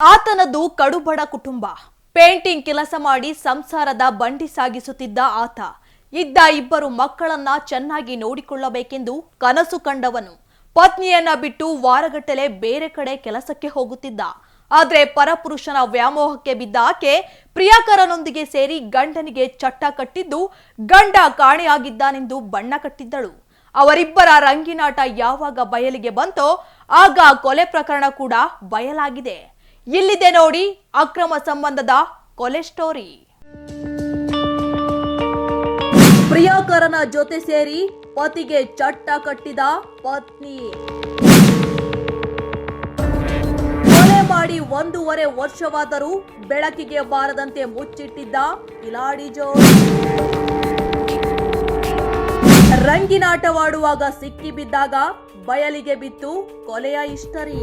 ಆತನದು ಕಡುಬಡ ಕುಟುಂಬ. ಪೇಂಟಿಂಗ್ ಕೆಲಸ ಮಾಡಿ ಸಂಸಾರದ ಬಂಡಿ ಸಾಗಿಸುತ್ತಿದ್ದ ಆತ. ಇದ್ದ ಇಬ್ಬರು ಮಕ್ಕಳನ್ನ ಚೆನ್ನಾಗಿ ನೋಡಿಕೊಳ್ಳಬೇಕೆಂದು ಕನಸು ಕಂಡವನು. ಪತ್ನಿಯನ್ನ ಬಿಟ್ಟು ವಾರಗಟ್ಟಲೆ ಬೇರೆ ಕಡೆ ಕೆಲಸಕ್ಕೆ ಹೋಗುತ್ತಿದ್ದ. ಆದ್ರೆ ಪರಪುರುಷನ ವ್ಯಾಮೋಹಕ್ಕೆ ಬಿದ್ದ ಆಕೆ ಪ್ರಿಯಾಕರನೊಂದಿಗೆ ಸೇರಿ ಗಂಡನಿಗೆ ಚಟ್ಟ ಕಟ್ಟಿದ್ದು ಗಂಡ ಕಾಣೆಯಾಗಿದ್ದಾನೆಂದು ಬಣ್ಣ ಕಟ್ಟಿದ್ದಳು. ಅವರಿಬ್ಬರ ರಂಗಿನಾಟ ಯಾವಾಗ ಬಯಲಿಗೆ ಬಂತೋ ಆಗ ಕೊಲೆ ಪ್ರಕರಣ ಕೂಡ ಬಯಲಾಗಿದೆ. ಇಲ್ಲಿದೆ ನೋಡಿ ಅಕ್ರಮ ಸಂಬಂಧದ ಕೊಲೆ ಸ್ಟೋರಿ. ಪ್ರಿಯಾಕರನ ಜೊತೆ ಸೇರಿ ಪತಿಗೆ ಚಟ್ಟ ಕಟ್ಟಿದ ಪತ್ನಿ. ಕೊಲೆ ಮಾಡಿ ಒಂದೂವರೆ ವರ್ಷವಾದರೂ ಬೆಳಕಿಗೆ ಬಾರದಂತೆ ಮುಚ್ಚಿಟ್ಟಿದ್ದ ಕಿಲಾಡಿ ಜೋಡಿ. ರಂಗಿನಾಟವಾಡುವಾಗ ಸಿಕ್ಕಿ ಬಿದ್ದಾಗ ಬಯಲಿಗೆ ಬಿತ್ತು ಕೊಲೆಯ ಹಿಸ್ಟರಿ.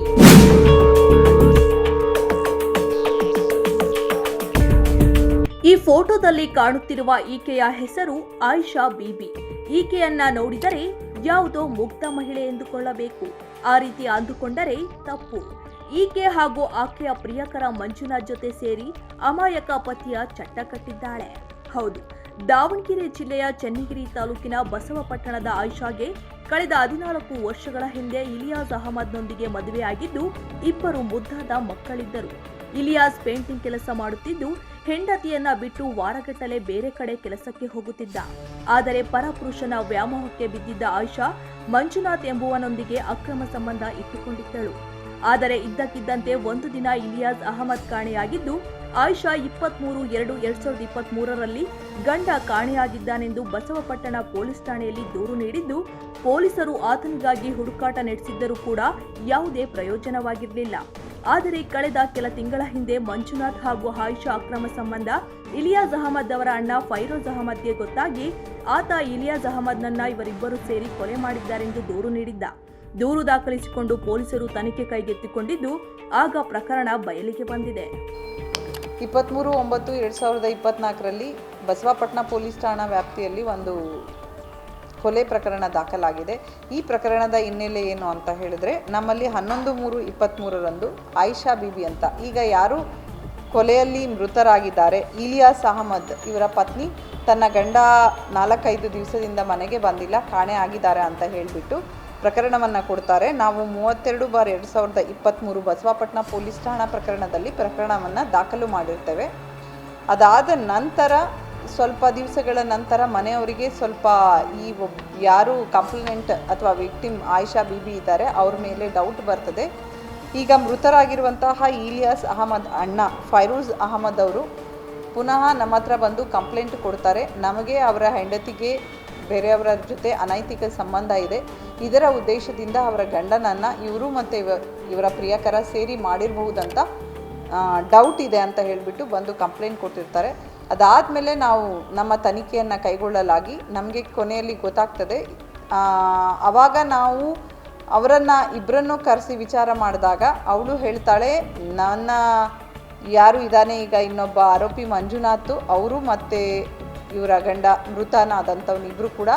ಫೋಟೋದಲ್ಲಿ ಕಾಣುತ್ತಿರುವ ಈಕೆಯ ಹೆಸರು ಆಯಿಷಾ ಬೀಬಿ. ಈಕೆಯನ್ನ ನೋಡಿದರೆ ಯಾವುದೋ ಮುಗ್ಧ ಮಹಿಳೆ ಎಂದುಕೊಳ್ಳಬೇಕು. ಆ ರೀತಿ ಅಂದುಕೊಂಡರೆ ತಪ್ಪು. ಈಕೆ ಹಾಗೂ ಆಕೆಯ ಪ್ರಿಯಕರ ಮಂಜುನಾಥ್ ಜೊತೆ ಸೇರಿ ಅಮಾಯಕ ಪತಿಯ ಚಟ್ಟ ಕಟ್ಟಿದ್ದಾಳೆ. ಹೌದು, ದಾವಣಗೆರೆ ಜಿಲ್ಲೆಯ ಚನ್ನಗಿರಿ ತಾಲೂಕಿನ ಬಸವಪಟ್ಟಣದ ಆಯಿಷಾಗೆ ಕಳೆದ ಹದಿನಾಲ್ಕು ವರ್ಷಗಳ ಹಿಂದೆ ಇಲಿಯಾಸ್ ಅಹಮದ್ನೊಂದಿಗೆ ಮದುವೆಯಾಗಿದ್ದು ಇಬ್ಬರು ಮುದ್ದಾದ ಮಕ್ಕಳಿದ್ದರು. ಇಲಿಯಾಸ್ ಪೇಂಟಿಂಗ್ ಕೆಲಸ ಮಾಡುತ್ತಿದ್ದು, ಹೆಂಡತಿಯನ್ನ ಬಿಟ್ಟು ವಾರಗಟ್ಟಲೆ ಬೇರೆ ಕಡೆ ಕೆಲಸಕ್ಕೆ ಹೋಗುತ್ತಿದ್ದ. ಆದರೆ ಪರಪುರುಷನ ವ್ಯಾಮೋಹಕ್ಕೆ ಬಿದ್ದಿದ್ದ ಆಯಿಷಾ, ಮಂಜುನಾಥ್ ಎಂಬುವನೊಂದಿಗೆ ಅಕ್ರಮ ಸಂಬಂಧ ಇಟ್ಟುಕೊಂಡಿದ್ದಳು. ಆದರೆ ಇದ್ದಕ್ಕಿದ್ದಂತೆ ಒಂದು ದಿನ ಇಲಿಯಾಸ್ ಅಹಮದ್ ಕಾಣೆಯಾಗಿದ್ದು, ಆಯಿಷಾ ಇಪ್ಪತ್ಮೂರು ಎರಡು ಎರಡ್ ಸಾವಿರದ ಇಪ್ಪತ್ತ್ ಮೂರರಲ್ಲಿ ಗಂಡ ಕಾಣೆಯಾಗಿದ್ದಾನೆಂದು ಬಸವಪಟ್ಟಣ ಪೊಲೀಸ್ ಠಾಣೆಯಲ್ಲಿ ದೂರು ನೀಡಿದ್ದು, ಪೊಲೀಸರು ಆತನಿಗಾಗಿ ಹುಡುಕಾಟ ನಡೆಸಿದ್ದರೂ ಕೂಡ ಯಾವುದೇ ಪ್ರಯೋಜನವಾಗಿರಲಿಲ್ಲ. ಆದರೆ ಕಳೆದ ಕೆಲ ತಿಂಗಳ ಹಿಂದೆ ಮಂಜುನಾಥ್ ಹಾಗೂ ಆಯಿಷಾ ಅಕ್ರಮ ಸಂಬಂಧ ಇಲಿಯಾಸ್ ಅಹಮದ್ ಅವರ ಅಣ್ಣ ಫೈರೋಜ್ ಅಹಮದ್ಗೆ ಗೊತ್ತಾಗಿ ಆತ ಇಲಿಯಾಸ್ ಅಹಮದ್ನನ್ನ ಇವರಿಬ್ಬರು ಸೇರಿ ಕೊಲೆ ಮಾಡಿದ್ದಾರೆಂದು ದೂರು ನೀಡಿದ್ದ. ದೂರು ದಾಖಲಿಸಿಕೊಂಡು ಪೊಲೀಸರು ತನಿಖೆ ಕೈಗೆತ್ತಿಕೊಂಡಿದ್ದು ಆಗ ಪ್ರಕರಣ ಬಯಲಿಗೆ ಬಂದಿದೆ. ಇಪ್ಪತ್ತ್ಮೂರು ಒಂಬತ್ತು ಎರಡು ಸಾವಿರದ ಇಪ್ಪತ್ತ್ನಾಲ್ಕರಲ್ಲಿ ಬಸವಾಪಟ್ಟಣ ಪೊಲೀಸ್ ಠಾಣಾ ವ್ಯಾಪ್ತಿಯಲ್ಲಿ ಒಂದು ಕೊಲೆ ಪ್ರಕರಣ ದಾಖಲಾಗಿದೆ. ಈ ಪ್ರಕರಣದ ಹಿನ್ನೆಲೆ ಏನು ಅಂತ ಹೇಳಿದ್ರೆ, ನಮ್ಮಲ್ಲಿ ಹನ್ನೊಂದು ಮೂರು ಇಪ್ಪತ್ತ್ಮೂರರಂದು ಆಯಿಷಾ ಬಿಬಿ ಅಂತ. ಈಗ ಯಾರು ಕೊಲೆಯಲ್ಲಿ ಮೃತರಾಗಿದ್ದಾರೆ, ಇಲಿಯಾಸ್ ಅಹಮದ್ ಇವರ ಪತ್ನಿ ತನ್ನ ಗಂಡ ನಾಲ್ಕೈದು ದಿವಸದಿಂದ ಮನೆಗೆ ಬಂದಿಲ್ಲ, ಕಾಣೆ ಆಗಿದ್ದಾರೆ ಅಂತ ಹೇಳಿಬಿಟ್ಟು ಪ್ರಕರಣವನ್ನು ಕೊಡ್ತಾರೆ. ನಾವು ಮೂವತ್ತೆರಡು ಬಾರ್ ಎರಡು ಸಾವಿರದ ಇಪ್ಪತ್ತ್ಮೂರು ಬಸವಾಪಟ್ಟಣ ಪೊಲೀಸ್ ಠಾಣಾ ಪ್ರಕರಣದಲ್ಲಿ ಪ್ರಕರಣವನ್ನು ದಾಖಲು ಮಾಡಿರ್ತೇವೆ. ಅದಾದ ನಂತರ ಸ್ವಲ್ಪ ದಿವಸಗಳ ನಂತರ ಮನೆಯವರಿಗೆ ಸ್ವಲ್ಪ ಈ ಯಾರು ಕಂಪ್ಲೇಂಟ್ ಅಥವಾ ವಿಕ್ಟಿಮ್ ಆಯಿಷಾ ಬಿಬಿ ಇದ್ದಾರೆ, ಅವ್ರ ಮೇಲೆ ಡೌಟ್ ಬರ್ತದೆ. ಈಗ ಮೃತರಾಗಿರುವಂತಹ ಇಲಿಯಾಸ್ ಅಹಮದ್ ಅಣ್ಣ ಫೈರೂಜ್ ಅಹಮದ್ ಅವರು ಪುನಃ ನಮ್ಮ ಹತ್ರ ಬಂದು ಕಂಪ್ಲೇಂಟ್ ಕೊಡ್ತಾರೆ. ನಮಗೆ ಅವರ ಹೆಂಡತಿಗೆ ಬೇರೆಯವರ ಜೊತೆ ಅನೈತಿಕ ಸಂಬಂಧ ಇದೆ. ಇದರ ಉದ್ದೇಶದಿಂದ ಅವರ ಗಂಡನನ್ನು ಇವರು ಮತ್ತು ಇವ, ಇವರ ಪ್ರಿಯಕರ ಸೇರಿ ಮಾಡಿರಬಹುದಂತ ಡೌಟ್ ಇದೆ ಅಂತ ಹೇಳಿಬಿಟ್ಟು ಬಂದು ಕಂಪ್ಲೇಂಟ್ ಕೊಟ್ಟಿರ್ತಾರೆ. ಅದಾದಮೇಲೆ ನಾವು ನಮ್ಮ ತನಿಖೆಯನ್ನು ಕೈಗೊಳ್ಳಲಾಗಿ ನಮಗೆ ಕೊನೆಯಲ್ಲಿ ಗೊತ್ತಾಗ್ತದೆ. ಆವಾಗ ನಾವು ಅವರನ್ನು ಇಬ್ಬರನ್ನು ಕರೆಸಿ ವಿಚಾರ ಮಾಡಿದಾಗ ಅವಳು ಹೇಳ್ತಾಳೆ, ನನ್ನ ಯಾರು ಇದ್ದಾನೆ ಈಗ ಇನ್ನೊಬ್ಬ ಆರೋಪಿ ಮಂಜುನಾಥ್, ಅವರು ಮತ್ತು ಇವರ ಗಂಡ ಮೃತನಾದಂಥವನಿಬ್ಬರು ಕೂಡ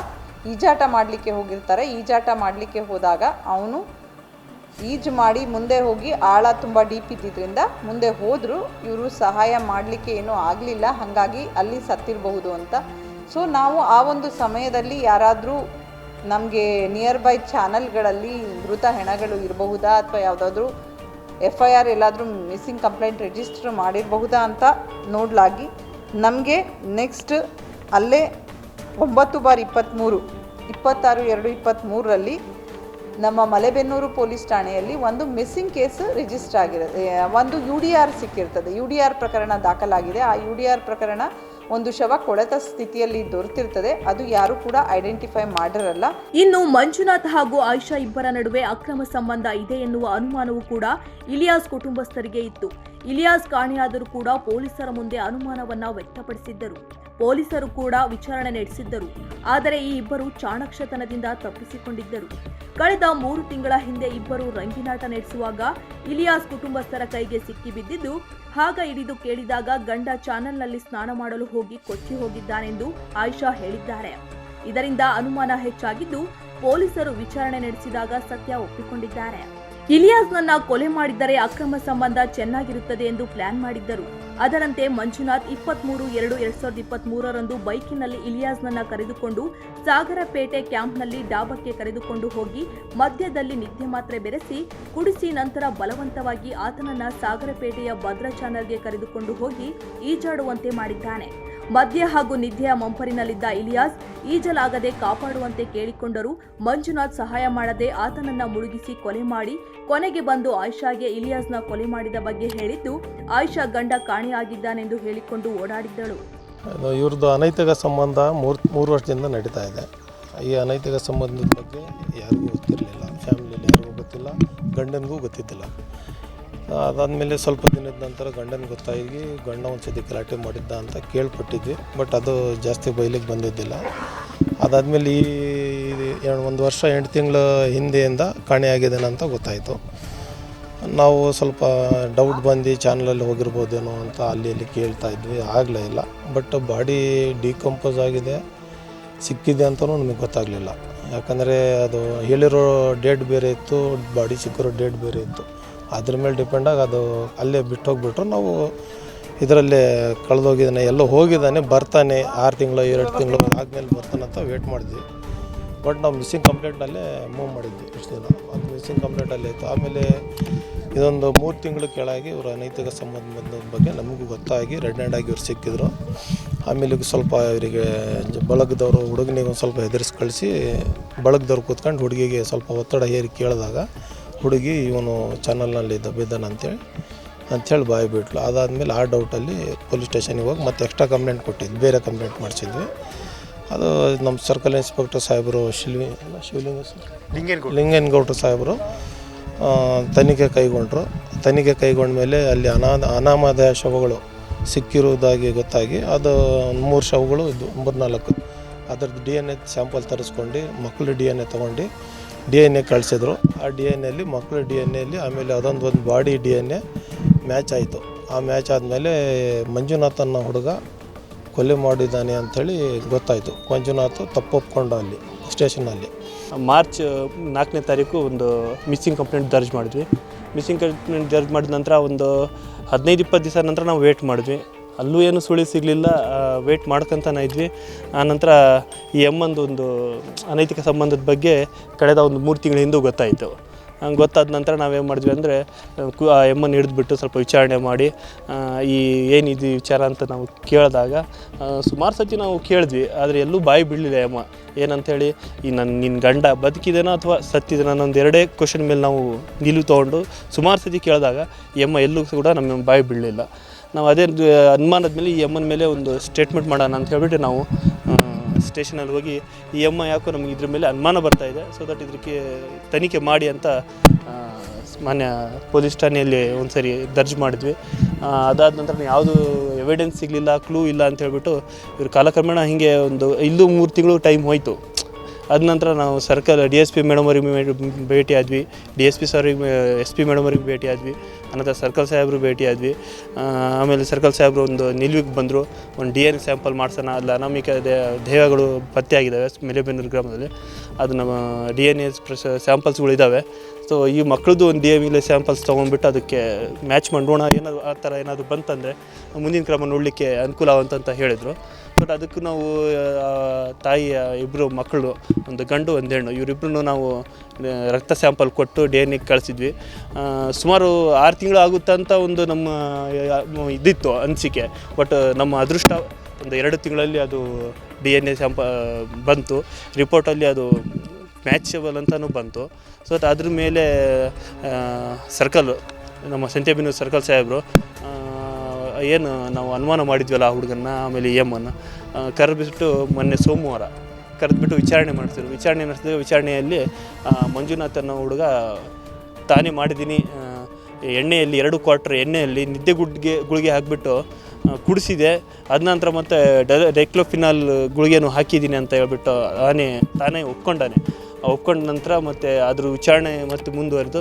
ಈಜಾಟ ಮಾಡಲಿಕ್ಕೆ ಹೋಗಿರ್ತಾರೆ. ಈಜಾಟ ಮಾಡಲಿಕ್ಕೆ ಹೋದಾಗ ಅವನು ಈಜು ಮಾಡಿ ಮುಂದೆ ಹೋಗಿ ಆಳ ತುಂಬ ಡೀಪ್ ಇದ್ದಿದ್ದರಿಂದ ಮುಂದೆ ಹೋದರೂ, ಇವರು ಸಹಾಯ ಮಾಡಲಿಕ್ಕೆ ಏನೂ ಆಗಲಿಲ್ಲ, ಹಾಗಾಗಿ ಅಲ್ಲಿ ಸತ್ತಿರಬಹುದು ಅಂತ. ಸೊ ನಾವು ಆ ಒಂದು ಸಮಯದಲ್ಲಿ ಯಾರಾದರೂ ನಮಗೆ ನಿಯರ್ ಬೈ ಚಾನಲ್ಗಳಲ್ಲಿ ಮೃತ ಹೆಣಗಳು ಇರಬಹುದಾ ಅಥವಾ ಯಾವುದಾದ್ರೂ ಎಫ್ ಐ ಆರ್ ಎಲ್ಲಾದರೂ ಮಿಸ್ಸಿಂಗ್ ಕಂಪ್ಲೇಂಟ್ ರಿಜಿಸ್ಟರ್ ಮಾಡಿರಬಹುದಾ ಅಂತ ನೋಡಲಾಗಿ ನಮಗೆ ನೆಕ್ಸ್ಟ್ ಅಲ್ಲೇ ಒಂಬತ್ತು ಬಾರ್ ಇಪ್ಪತ್ತ್ಮೂರು ಇಪ್ಪತ್ತಾರು, ಎರಡು ಇಪ್ಪತ್ತ್ಮೂರರಲ್ಲಿ ನಮ್ಮ ಮಲೆಬೆನ್ನೂರು ಪೊಲೀಸ್ ಠಾಣೆಯಲ್ಲಿ ಒಂದು ಮಿಸ್ಸಿಂಗ್ ಕೇಸ್ ರಿಜಿಸ್ಟರ್ ಆಗಿರುತ್ತೆ. ಒಂದು ಯು ಡಿ ಆರ್ ಸಿಕ್ಕಿರ್ತದೆ. ಯು ಡಿ ಆರ್ ಪ್ರಕರಣ ದಾಖಲಾಗಿದೆ. ಆ ಯು ಡಿ ಆರ್ ಪ್ರಕರಣ ಒಂದು ಶವ ಕೊಳೆತ ಸ್ಥಿತಿಯಲ್ಲಿ ದೊರೆತಿರ್ತದೆ. ಅದು ಯಾರು ಕೂಡ ಐಡೆಂಟಿಫೈ ಮಾಡಿರಲ್ಲ. ಇನ್ನು ಮಂಜುನಾಥ್ ಹಾಗೂ ಆಯಿಷಾ ಇಬ್ಬರ ನಡುವೆ ಅಕ್ರಮ ಸಂಬಂಧ ಇದೆ ಎನ್ನುವ ಅನುಮಾನವೂ ಕೂಡ ಇಲಿಯಾಸ್ ಕುಟುಂಬಸ್ಥರಿಗೆ ಇತ್ತು. ಇಲಿಯಾಸ್ ಕಾಣೆಯಾದರೂ ಕೂಡ ಪೊಲೀಸರ ಮುಂದೆ ಅನುಮಾನವನ್ನ ವ್ಯಕ್ತಪಡಿಸಿದ್ದರು. ಪೊಲೀಸರು ಕೂಡ ವಿಚಾರಣೆ ನಡೆಸಿದ್ದರು. ಆದರೆ ಈ ಇಬ್ಬರು ಚಾಣಕ್ಷತನದಿಂದ ತಪ್ಪಿಸಿಕೊಂಡಿದ್ದರು. ಕಳೆದ ಮೂರು ತಿಂಗಳ ಹಿಂದೆ ಇಬ್ಬರು ರಂಗಿನಾಟ ನಡೆಸುವಾಗ ಇಲಿಯಾಸ್ ಕುಟುಂಬಸ್ಥರ ಕೈಗೆ ಸಿಕ್ಕಿ ಬಿದ್ದಿದ್ದು ಆಗ ಹಿಡಿದು ಕೇಳಿದಾಗ ಗಂಡ ಚಾನೆಲ್ನಲ್ಲಿ ಸ್ನಾನ ಮಾಡಲು ಹೋಗಿ ಕೊಚ್ಚಿ ಹೋಗಿದ್ದಾನೆಂದು ಆಯಿಷಾ ಹೇಳಿದ್ದಾರೆ. ಇದರಿಂದ ಅನುಮಾನ ಹೆಚ್ಚಾಗಿದ್ದು, ಪೊಲೀಸರು ವಿಚಾರಣೆ ನಡೆಸಿದಾಗ ಸತ್ಯ ಒಪ್ಪಿಕೊಂಡಿದ್ದಾರೆ. ಇಲಿಯಾಸ್ನನ್ನ ಕೊಲೆ ಮಾಡಿದ್ದರೆ ಅಕ್ರಮ ಸಂಬಂಧ ಚೆನ್ನಾಗಿರುತ್ತದೆ ಎಂದು ಪ್ಲಾನ್ ಮಾಡಿದ್ದರು. ಅದರಂತೆ ಮಂಜುನಾಥ್ ಇಪ್ಪತ್ಮೂರು ಎರಡು ಎರಡ್ ಸಾವಿರದ ಇಪ್ಪತ್ತ್ ಮೂರರಂದು ಬೈಕಿನಲ್ಲಿ ಇಲಿಯಾಸ್ನನ್ನ ಕರೆದುಕೊಂಡು ಸಾಗರಪೇಟೆ ಕ್ಯಾಂಪ್ನಲ್ಲಿ ಡಾಬಕ್ಕೆ ಕರೆದುಕೊಂಡು ಹೋಗಿ ಮಧ್ಯದಲ್ಲಿ ನಿದ್ದೆ ಮಾತ್ರೆ ಬೆರೆಸಿ ಕುಡಿಸಿ ನಂತರ ಬಲವಂತವಾಗಿ ಆತನನ್ನ ಸಾಗರಪೇಟೆಯ ಭದ್ರಾ ಚಾನಲ್ಗೆ ಕರೆದುಕೊಂಡು ಹೋಗಿ ಈಜಾಡುವಂತೆ ಮಾಡಿದ್ದಾನೆ. ಮದ್ಯ ಹಾಗೂ ನಿದ್ದೆಯ ಮಂಪರಿನಲ್ಲಿದ್ದ ಇಲಿಯಾಸ್, ಈಜಲಾಗದೆ ಕಾಪಾಡುವಂತೆ ಕೇಳಿಕೊಂಡರೂ ಮಂಜುನಾಥ್ ಸಹಾಯ ಮಾಡದೆ ಆತನನ್ನ ಮುಳುಗಿಸಿ ಕೊಲೆ ಮಾಡಿ, ಕೊನೆಗೆ ಬಂದು ಆಯಿಷಾಗೆ ಇಲಿಯಾಸ್ನ ಕೊಲೆ ಮಾಡಿದ ಬಗ್ಗೆ ಹೇಳಿದ್ದು, ಆಯಿಷಾ ಗಂಡ ಕಾಣೆಯಾಗಿದ್ದಾನೆಂದು ಹೇಳಿಕೊಂಡು ಓಡಾಡಿದ್ದಳು. ಇವ್ರದ್ದು ಅನೈತಿಕ ಸಂಬಂಧ ಮೂರು ಮೂರು ವರ್ಷದಿಂದ ನಡೀತಾ ಇದೆ. ಈ ಅನೈತಿಕ ಸಂಬಂಧದ ಬಗ್ಗೆ ಯಾರಿಗೂ ಗೊತ್ತಿರಲಿಲ್ಲ. ಫ್ಯಾಮಿಲಿಯಲ್ಲಿ ಯಾರಿಗೂ ಗೊತ್ತಿಲ್ಲ. ಗಂಡನಿಗೂ ಗೊತ್ತಿದ್ದಿಲ್ಲ. ಅದಾದಮೇಲೆ ಸ್ವಲ್ಪ ದಿನದ ನಂತರ ಗಂಡನ ಗೊತ್ತಾಗಿ, ಗಂಡ ಒಂದು ಸತಿ ಗಲಾಟೆ ಮಾಡಿದ್ದ ಅಂತ ಕೇಳ್ಪಟ್ಟಿದ್ವಿ, ಬಟ್ ಅದು ಜಾಸ್ತಿ ಬಯಲಿಗೆ ಬಂದಿದ್ದಿಲ್ಲ. ಅದಾದಮೇಲೆ ಈ ಒಂದು ವರ್ಷ, ಎಂಟು ತಿಂಗಳ ಹಿಂದೆಯಿಂದ ಕಾಣೆಯಾಗಿದ್ದೇನೆ ಅಂತ ಗೊತ್ತಾಯಿತು. ನಾವು ಸ್ವಲ್ಪ ಡೌಟ್ ಬಂದು ಚಾನಲಲ್ಲಿ ಹೋಗಿರ್ಬೋದೇನೋ ಅಂತ ಅಲ್ಲಿ ಇಲ್ಲಿ ಕೇಳ್ತಾ ಇದ್ವಿ, ಆಗಲೇ ಇಲ್ಲ. ಬಟ್ ಬಾಡಿ ಡಿಕಂಪೋಸ್ ಆಗಿದೆ, ಸಿಕ್ಕಿದೆ ಅಂತಲೂ ನಮಗೆ ಗೊತ್ತಾಗಲಿಲ್ಲ. ಯಾಕಂದರೆ ಅದು ಹೇಳಿರೋ ಡೇಟ್ ಬೇರೆ ಇತ್ತು, ಬಾಡಿ ಸಿಕ್ಕಿರೋ ಡೇಟ್ ಬೇರೆ ಇತ್ತು. ಅದ್ರ ಮೇಲೆ ಡಿಪೆಂಡಾಗಿ ಅದು ಅಲ್ಲೇ ಬಿಟ್ಟು ಹೋಗ್ಬಿಟ್ರು ನಾವು ಇದರಲ್ಲೇ ಕಳೆದೋಗಿದ್ದಾನೆ, ಎಲ್ಲೋ ಹೋಗಿದ್ದಾನೆ, ಬರ್ತಾನೆ, ಆರು ತಿಂಗಳು, ಎರಡು ತಿಂಗಳು ಆದಮೇಲೆ ಬರ್ತಾನೆ ಅಂತ ವೇಟ್ ಮಾಡಿದ್ವಿ. ಬಟ್ ನಾವು ಮಿಸ್ಸಿಂಗ್ ಕಂಪ್ಲೇಂಟ್ನಲ್ಲೇ ಮೂವ್ ಮಾಡಿದ್ವಿ ಇಷ್ಟು ದಿನ. ಅದು ಮಿಸ್ಸಿಂಗ್ ಕಂಪ್ಲೇಂಟಲ್ಲೇ ಇತ್ತು. ಆಮೇಲೆ ಇದೊಂದು ಮೂರು ತಿಂಗಳು ಕೆಳಗೆ ಇವರು ಅನೈತಿಕ ಸಂಬಂಧದ ಬಗ್ಗೆ ನಮಗೂ ಗೊತ್ತಾಗಿ ರೆಡ್ ಹ್ಯಾಂಡ್ ಆಗಿ ಇವ್ರು ಸಿಕ್ಕಿದ್ರು. ಆಮೇಲೆ ಸ್ವಲ್ಪ ಇವರಿಗೆ ಬಳಗದವರು ಹುಡುಗನಿಗೆ ಒಂದು ಸ್ವಲ್ಪ ಹೆದರಿಸಿ ಕಳಿಸಿ, ಬಳಗದವ್ರು ಕೂತ್ಕೊಂಡು ಹುಡುಗಿಗೆ ಸ್ವಲ್ಪ ಒತ್ತಡ ಹೇರಿ ಕೇಳಿದಾಗ ಹುಡುಗಿ ಇವನು ಚಾನಲ್ನಲ್ಲಿ ದಬ್ಬಿದ್ದಾನೆ ಅಂತೇಳಿ. ಅಂಥೇಳಿ ಬಾಯಿ ಬಿಟ್ಲು. ಅದಾದಮೇಲೆ ಆ ಡೌಟಲ್ಲಿ ಪೊಲೀಸ್ ಸ್ಟೇಷನಿಗೆ ಹೋಗಿ ಮತ್ತೆ ಎಕ್ಸ್ಟ್ರಾ ಕಂಪ್ಲೇಂಟ್ ಕೊಟ್ಟಿದ್ವಿ. ಬೇರೆ ಕಂಪ್ಲೇಂಟ್ ಮಾಡಿಸಿದ್ವಿ. ಅದು ನಮ್ಮ ಸರ್ಕಲ್ ಇನ್ಸ್ಪೆಕ್ಟರ್ ಸಾಹೇಬರು ಶಿಲ್ವಿ ಶಿವಲಿಂಗ ಸರ್? ಲಿಂಗನಗೌಡ್ರು. ಸಾಹೇಬರು ತನಿಖೆ ಕೈಗೊಂಡ್ರು. ತನಿಖೆ ಕೈಗೊಂಡ ಮೇಲೆ ಅಲ್ಲಿ ಅನಾ ಅನಾಮಧೇಯ ಶವಗಳು ಸಿಕ್ಕಿರುವುದಾಗಿ ಗೊತ್ತಾಗಿ ಅದು ಒಂದು ಮೂರು ಶವಗಳು ಇದು ಮೂರ್ನಾಲ್ಕು. ಅದ್ರದ್ದು ಡಿ ಎನ್ ಎ ಸ್ಯಾಂಪಲ್ ತರಿಸ್ಕೊಂಡು ಮಕ್ಕಳು ಡಿ ಎನ್ ಎ ತೊಗೊಂಡು ಡಿ ಎನ್ ಎ ಕಳಿಸಿದ್ರು. ಆ ಡಿ ಎನ್ ಎಲ್ಲಿ ಮಕ್ಕಳು ಡಿ ಎನ್ ಎಲ್ಲಿ ಆಮೇಲೆ ಅದೊಂದು ಒಂದು body D N A match ಆಯಿತು. ಆ ಮ್ಯಾಚ್ ಆದಮೇಲೆ ಮಂಜುನಾಥ್ ಅನ್ನೋ ಹುಡುಗ ಕೊಲೆ ಮಾಡಿದ್ದಾನೆ ಅಂಥೇಳಿ ಗೊತ್ತಾಯಿತು. ಮಂಜುನಾಥ್ ತಪ್ಪೊಪ್ಕೊಂಡು ಅಲ್ಲಿ, ಸ್ಟೇಷನಲ್ಲಿ. ಮಾರ್ಚ್ ನಾಲ್ಕನೇ ತಾರೀಕು ಒಂದು ಮಿಸ್ಸಿಂಗ್ ಕಂಪ್ಲೇಂಟ್ ದರ್ಜ್ ಮಾಡಿದ್ವಿ. ಮಿಸ್ಸಿಂಗ್ ಕಂಪ್ಲೇಂಟ್ ದರ್ಜ್ ಮಾಡಿದ ನಂತರ ಒಂದು ಹದಿನೈದು, ಇಪ್ಪತ್ತು ದಿವಸ ನಂತರ ನಾವು ವೇಟ್ ಮಾಡಿದ್ವಿ. ಅಲ್ಲೂ ಏನು ಸುಳಿ ಸಿಗಲಿಲ್ಲ ವೇಟ್ ಮಾಡ್ಕೊತಾನೆ ಇದ್ವಿ. ಆನಂತರ ಈ ಎಮ್ಮಂದು ಒಂದು ಅನೈತಿಕ ಸಂಬಂಧದ ಬಗ್ಗೆ ಕಳೆದ ಒಂದು ಮೂರು ತಿಂಗಳ ಹಿಂದೆ ಗೊತ್ತಾಯಿತು. ಹಂಗೆ ಗೊತ್ತಾದ ನಂತರ ನಾವೇನು ಮಾಡಿದ್ವಿ ಅಂದರೆ, ಕು, ಆ ಎಮ್ಮನ್ನು ಹಿಡಿದ್ಬಿಟ್ಟು ಸ್ವಲ್ಪ ವಿಚಾರಣೆ ಮಾಡಿ ಈ ಏನಿದು ವಿಚಾರ ಅಂತ ನಾವು ಕೇಳಿದಾಗ ಸುಮಾರು ಸತಿ ನಾವು ಕೇಳಿದ್ವಿ, ಆದರೆ ಎಲ್ಲೂ ಬಾಯಿ ಬಿಡಲಿಲ್ಲ ಎಮ್ಮ ಏನಂಥೇಳಿ ಈ ನನ್ನ ನಿನ್ನ ಗಂಡ ಬದುಕಿದೇನೋ ಅಥವಾ ಸತ್ತಿದೇನೋ ಅನ್ನೊಂದು ಎರಡೇ ಕ್ವಶನ್ ಮೇಲೆ ನಾವು ನಿಲುವು ತೊಗೊಂಡು ಸುಮಾರು ಸತಿ ಕೇಳಿದಾಗ ಎಮ್ಮ ಎಲ್ಲೂ ಕೂಡ ನಮ್ಮ ಬಾಯಿ ಬಿಡಲಿಲ್ಲ ನಾವು ಅದೇ ಅನುಮಾನದ ಮೇಲೆ ಈ ಎಮ್ಮನ ಮೇಲೆ ಒಂದು ಸ್ಟೇಟ್ಮೆಂಟ್ ಮಾಡೋಣ ಅಂತ ಹೇಳ್ಬಿಟ್ಟು ನಾವು ಸ್ಟೇಷನಲ್ಲಿ ಹೋಗಿ ಈ ಎಮ್ಮ ಯಾಕೋ ನಮಗೆ ಇದ್ರ ಮೇಲೆ ಅನುಮಾನ ಬರ್ತಾ ಇದೆ. ಸೊ ದಟ್ ಇದಕ್ಕೆ ತನಿಖೆ ಮಾಡಿ ಅಂತ ಮಾನ್ಯ ಪೊಲೀಸ್ ಠಾಣೆಯಲ್ಲಿ ಒಂದು ಸರಿ ದರ್ಜ್ ಮಾಡಿದ್ವಿ. ಅದಾದ ನಂತರ ಯಾವುದು ಎವಿಡೆನ್ಸ್ ಸಿಗಲಿಲ್ಲ ಕ್ಲೂ ಇಲ್ಲ ಅಂತ ಹೇಳ್ಬಿಟ್ಟು ಇವ್ರು ಕಾಲಕ್ರಮೇಣ ಹೀಗೆ ಒಂದು ಇಲ್ಲೂ ಮೂರು ತಿಂಗಳು ಟೈಮ್ ಹೋಯಿತು. ಅದ ನಂತರ ನಾವು circle, D S P madam ಅವ್ರಿಗೆ ಭೇಟಿ ಆದ್ವಿ. ಡಿ ಎಸ್ ಪಿ ಸರ್ಗೆ ಎಸ್ ಪಿ ಮೇಡಮ್ ಅವ್ರಿಗೆ ಭೇಟಿ ಆದ್ವಿ. ಅನಂತರ ಸರ್ಕಲ್ ಸಾಹೇಬರು ಭೇಟಿ ಆದ್ವಿ. ಆಮೇಲೆ ಸರ್ಕಲ್ ಸಾಹೇಬರು ಒಂದು ನಿಲ್ವಿಗೆ ಬಂದರು. ಒಂದು ಡಿ ಎನ್ ಸ್ಯಾಂಪಲ್ ಮಾಡ್ಸೋಣ ಅಲ್ಲ ದೇ- ದೇಹಗಳು ಪತ್ತೆಯಾಗಿದ್ದಾವೆ, ಮೆಲೆಬೆನ್ನೂರು ಗ್ರಾಮದಲ್ಲಿ. ಅದು ನಮ್ಮ ಡಿ ಎನ್ ಎ ಸ್ಯಾಂಪಲ್ಸ್ಗಳು ಇದ್ದಾವೆ ಸೊ ಈ ಮಕ್ಕಳದ್ದು ಒಂದು ಡಿ ಎಂ ಇಲ್ಲೇ ಸ್ಯಾಂಪಲ್ಸ್ ತೊಗೊಂಡ್ಬಿಟ್ಟು ಅದಕ್ಕೆ ಮ್ಯಾಚ್ ಮಾಡೋಣ, ಏನಾದ್ರು ಆ ಥರ ಏನಾದರೂ ಬಂತಂದರೆ ಮುಂದಿನ ಕ್ರಮ ನೋಡಲಿಕ್ಕೆ ಅನುಕೂಲ ಆಗುವಂತಂತ ಹೇಳಿದರು. ಬಟ್ ಅದಕ್ಕೆ ನಾವು ತಾಯಿಯ ಇಬ್ಬರು ಮಕ್ಕಳು ಒಂದು ಗಂಡು, ಒಂದು ಹೆಣ್ಣು ಇವರಿಬ್ರು ನಾವು ರಕ್ತ ಸ್ಯಾಂಪಲ್ ಕೊಟ್ಟು ಡಿ ಎನ್ ಎಗೆ ಕಳಿಸಿದ್ವಿ. ಸುಮಾರು ಆರು ತಿಂಗಳು ಆಗುತ್ತಂತ ಒಂದು ನಮ್ಮ ಇದಿತ್ತು ಅನಿಸಿಕೆ. ಬಟ್ ನಮ್ಮ ಅದೃಷ್ಟ ಒಂದು ಎರಡು ತಿಂಗಳಲ್ಲಿ ಅದು ಡಿ ಎನ್ ಎ ಸ್ಯಾಂಪ ಬಂತು. ರಿಪೋರ್ಟಲ್ಲಿ ಅದು ಮ್ಯಾಚಬಲ್ ಅಂತಲೂ ಬಂತು. ಸೊ ಅದ್ರ ಮೇಲೆ ಸರ್ಕಲ್ ನಮ್ಮ ಸಂತೆಬಿನೂರು ಸರ್ಕಲ್ ಸಾಹೇಬರು ಏನು ನಾವು ಅನುಮಾನ ಮಾಡಿದ್ವಲ್ಲ ಆ ಹುಡುಗನ್ನ, ಆಮೇಲೆ ಎಮ್ಮನ್ನು ಕರೆದ್ಬಿಟ್ಟು ಮೊನ್ನೆ ಸೋಮವಾರ ಕರೆದ್ಬಿಟ್ಟು ವಿಚಾರಣೆ ಮಾಡ್ತಿದ್ರು. ವಿಚಾರಣೆ ನಡೆಸಿದ್ರು ವಿಚಾರಣೆಯಲ್ಲಿ ಮಂಜುನಾಥ್ ಅನ್ನೋ ಹುಡುಗ, ತಾನೇ ಮಾಡಿದ್ದೀನಿ ಎಣ್ಣೆಯಲ್ಲಿ ಎರಡು ಕ್ವಾರ್ಟರ್ ಎಣ್ಣೆಯಲ್ಲಿ ನಿದ್ದೆ ಗುಡ್ಗೆ, ಗುಳಿಗೆ ಹಾಕಿಬಿಟ್ಟು ಕುಡಿಸಿದೆ. ಅದ ನಂತರ ಮತ್ತೆ ಡೆಕ್ಲೋಫಿನಾಲ್ ಗುಳಿಗೆನೂ ಹಾಕಿದ್ದೀನಿ ಅಂತ ಹೇಳ್ಬಿಟ್ಟು ಆನೆ, ತಾನೇ ಒಪ್ಕೊಂಡಾನೆ. ಒಪ್ಕೊಂಡ ನಂತರ ಮತ್ತೆ ಅದ್ರ ವಿಚಾರಣೆ ಮತ್ತೆ ಮುಂದುವರೆದು.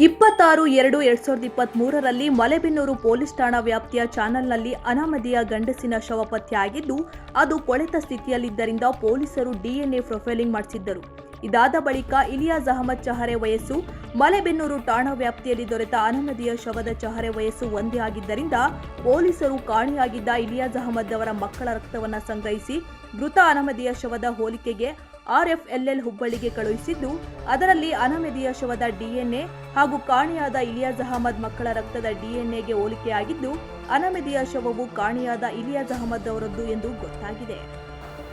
ಇಪ್ಪತ್ತಾರು ಎರಡು ಎರಡ್ ಸಾವಿರದ ಇಪ್ಪತ್ತ್ ಮೂರರಲ್ಲಿ ಮಲೆಬೆನ್ನೂರು ಪೊಲೀಸ್ ಠಾಣಾ ವ್ಯಾಪ್ತಿಯ ಚಾನಲ್ನಲ್ಲಿ ಅನಾಮಧೇಯ ಗಂಡಸಿನ ಶವ ಪತ್ತೆಯಾಗಿದ್ದು ಅದು ಕೊಳೆತ ಸ್ಥಿತಿಯಲ್ಲಿದ್ದರಿಂದ ಪೊಲೀಸರು ಡಿಎನ್ಎ ಪ್ರೊಫೈಲಿಂಗ್ ಮಾಡಿಸಿದ್ದರು. ಇದಾದ ಬಳಿಕ ಇಲಿಯಾಸ್ ಅಹಮದ್ ಚಹರೆ ವಯಸ್ಸು, ಮಲೆಬೆನ್ನೂರು ಠಾಣಾ ವ್ಯಾಪ್ತಿಯಲ್ಲಿ ದೊರೆತ ಅನಾಮದಿಯ ಶವದ ಚಹರೆ ವಯಸ್ಸು ಒಂದೇ ಆಗಿದ್ದರಿಂದ ಪೊಲೀಸರು ಕಾಣೆಯಾಗಿದ್ದ ಇಲಿಯಾಸ್ ಅಹಮದ್ ಅವರ ಮಕ್ಕಳ ರಕ್ತವನ್ನು ಸಂಗ್ರಹಿಸಿ ಮೃತ ಅನಮದಿಯ ಶವದ ಹೋಲಿಕೆಗೆ ಆರ್ಎಫ್ಎಲ್ಎಲ್ ಹುಬ್ಬಳ್ಳಿಗೆ ಕಳುಹಿಸಿದ್ದು, ಅದರಲ್ಲಿ ಅನಮೆದಿಯ ಶವದ ಡಿಎನ್ಎ ಹಾಗೂ ಕಾಣೆಯಾದ ಇಲಿಯಾಜ್ ಅಹಮದ್ ಮಕ್ಕಳ ರಕ್ತದ ಡಿಎನ್ಎಗೆ ಹೋಲಿಕೆಯಾಗಿದ್ದು, ಅನಮೆದಿಯ ಶವವು ಕಾಣೆಯಾದ ಇಲಿಯಾಜ್ ಅಹಮದ್ ಅವರದ್ದು ಎಂದು ಗೊತ್ತಾಗಿದೆ.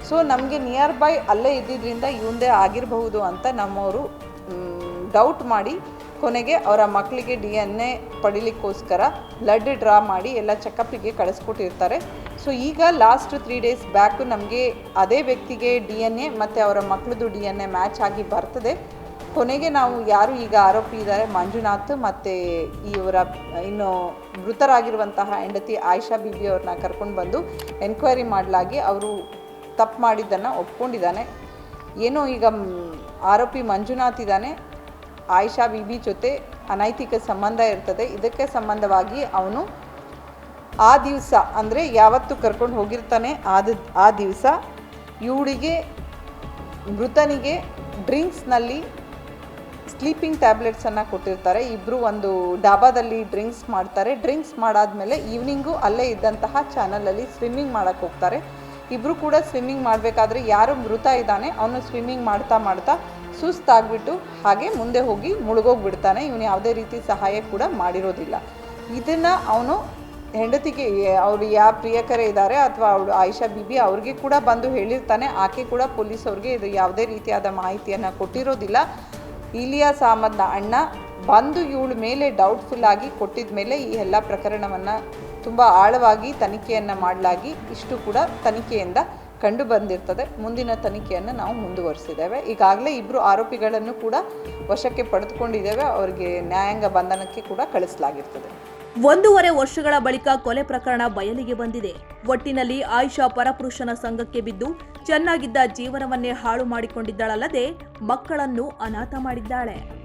ಸೊ ನಮಗೆ ನಿಯರ್ ಬೈ ಅಲ್ಲೇ ಇದ್ದಿದ್ದರಿಂದ ಇವಂದೇ ಆಗಿರಬಹುದು ಅಂತ ನಮ್ಮವರು ಡೌಟ್ ಮಾಡಿ ಕೊನೆಗೆ ಅವರ ಮಕ್ಕಳಿಗೆ ಡಿ ಎನ್ ಎ ಪಡಿಲಿಕ್ಕೋಸ್ಕರ ಬ್ಲಡ್ ಡ್ರಾ ಮಾಡಿ ಎಲ್ಲ ಚೆಕಪ್ಪಿಗೆ ಕಳಿಸ್ಕೊಟ್ಟಿರ್ತಾರೆ. ಸೊ ಈಗ ಲಾಸ್ಟ್ ತ್ರೀ ಡೇಸ್ ಬ್ಯಾಕು ನಮಗೆ ಅದೇ ವ್ಯಕ್ತಿಗೆ ಡಿ ಎನ್ ಎ ಮತ್ತು ಅವರ ಮಕ್ಕಳದು ಡಿ ಎನ್ ಎ ಮ್ಯಾಚ್ ಆಗಿ ಬರ್ತದೆ. ಕೊನೆಗೆ ನಾವು ಯಾರು ಈಗ ಆರೋಪಿ ಇದ್ದಾರೆ? ಮಂಜುನಾಥ್ ಮತ್ತು ಇವರ, ಇನ್ನು ಮೃತರಾಗಿರುವಂತಹ ಹೆಂಡತಿ ಆಯಿಷಾ ಬಿಬಿ ಅವ್ರನ್ನ ಕರ್ಕೊಂಡು ಬಂದು ಎನ್ಕ್ವೈರಿ ಮಾಡಲಾಗಿ ಅವರು ತಪ್ಪು ಮಾಡಿದ್ದನ್ನು ಒಪ್ಕೊಂಡಿದ್ದಾನೆ. ಏನೋ ಈಗ ಆರೋಪಿ ಮಂಜುನಾಥ್ ಇದ್ದಾನೆ. ಆಯಿಷಾ ಬಿಬಿ ಜೊತೆ ಅನೈತಿಕ ಸಂಬಂಧ ಇರ್ತದೆ. ಇದಕ್ಕೆ ಸಂಬಂಧವಾಗಿ ಅವನು ಆ ದಿವಸ ಅಂದರೆ ಯಾವತ್ತು ಕರ್ಕೊಂಡು ಹೋಗಿರ್ತಾನೆ ಆದ, ಆ ದಿವಸ ಇವಳಿಗೆ, ಮೃತನಿಗೆ ಡ್ರಿಂಕ್ಸ್ನಲ್ಲಿ ಸ್ಲೀಪಿಂಗ್ ಟ್ಯಾಬ್ಲೆಟ್ಸನ್ನು ಕೊಟ್ಟಿರ್ತಾರೆ. ಇಬ್ಬರು ಒಂದು ಡಾಬಾದಲ್ಲಿ ಡ್ರಿಂಕ್ಸ್ ಮಾಡ್ತಾರೆ. ಡ್ರಿಂಕ್ಸ್ ಮಾಡಾದಮೇಲೆ ಈವ್ನಿಂಗು ಅಲ್ಲೇ ಇದ್ದಂತಹ ಚಾನಲಲ್ಲಿ ಸ್ವಿಮ್ಮಿಂಗ್ ಮಾಡೋಕ್ಕೆ ಹೋಗ್ತಾರೆ. ಇಬ್ಬರು ಕೂಡ ಸ್ವಿಮ್ಮಿಂಗ್ ಮಾಡಬೇಕಾದ್ರೆ ಯಾರು ಮೃತ ಇದ್ದಾನೆ, ಅವನು ಸ್ವಿಮ್ಮಿಂಗ್ ಮಾಡ್ತಾ ಮಾಡ್ತಾ ಸುಸ್ತಾಗ್ಬಿಟ್ಟು ಹಾಗೆ ಮುಂದೆ ಹೋಗಿ ಮುಳುಗೋಗ್ಬಿಡ್ತಾನೆ. ಇವನು ಯಾವುದೇ ರೀತಿ ಸಹಾಯ ಕೂಡ ಮಾಡಿರೋದಿಲ್ಲ. ಇದನ್ನು ಅವನು ಹೆಂಡತಿಗೆ ಅವರು ಯಾವ ಪ್ರಿಯಕರೇ ಇದ್ದಾರೆ ಅಥವಾ ಅವಳು ಆಯಿಷಾ ಬಿಬಿ ಅವ್ರಿಗೆ ಕೂಡ ಬಂದು ಹೇಳಿರ್ತಾನೆ, ಆಕೆ ಕೂಡ ಪೊಲೀಸ್ ಅವ್ರಿಗೆ ಇದು ಯಾವುದೇ ರೀತಿಯಾದ ಮಾಹಿತಿಯನ್ನು ಕೊಟ್ಟಿರೋದಿಲ್ಲ. ಇಲಿಯಾ ಅಹಮದ್ನ ಅಣ್ಣ ಬಂದು ಇವಳ ಮೇಲೆ ಡೌಟ್ಫುಲ್ ಆಗಿ ಕೊಟ್ಟಿದ ಮೇಲೆ ಈ ಎಲ್ಲ ಪ್ರಕರಣವನ್ನು ತುಂಬ ಆಳವಾಗಿ ತನಿಖೆಯನ್ನು ಮಾಡಲಾಗಿ ಇಷ್ಟು ಕೂಡ ತನಿಖೆಯಿಂದ ಕಂಡು ಬಂದಿರ್ತದೆ. ಮುಂದಿನ ತನಿಖೆಯನ್ನು ನಾವು ಮುಂದುವರಿಸಿದ್ದೇವೆ. ಈಗಾಗಲೇ ಇಬ್ಬರು ಆರೋಪಿಗಳನ್ನು ಕೂಡ ವಶಕ್ಕೆ ಪಡೆದುಕೊಂಡಿದ್ದೇವೆ. ಅವರಿಗೆ ನ್ಯಾಯಾಂಗ ಬಂಧನಕ್ಕೆ ಕೂಡ ಕಳಿಸಲಾಗಿರ್ತದೆ. ಒಂದೂವರೆ ವರ್ಷಗಳ ಬಳಿಕ ಕೊಲೆ ಪ್ರಕರಣ ಬಯಲಿಗೆ ಬಂದಿದೆ. ಒಟ್ಟಿನಲ್ಲಿ ಆಯಿಷಾ ಪರಪುರುಷನ ಸಂಘಕ್ಕೆ ಬಿದ್ದು ಚೆನ್ನಾಗಿದ್ದ ಜೀವನವನ್ನೇ ಹಾಳು ಮಾಡಿಕೊಂಡಿದ್ದಾಳಲ್ಲದೆ ಮಕ್ಕಳನ್ನು ಅನಾಥ ಮಾಡಿದ್ದಾಳೆ.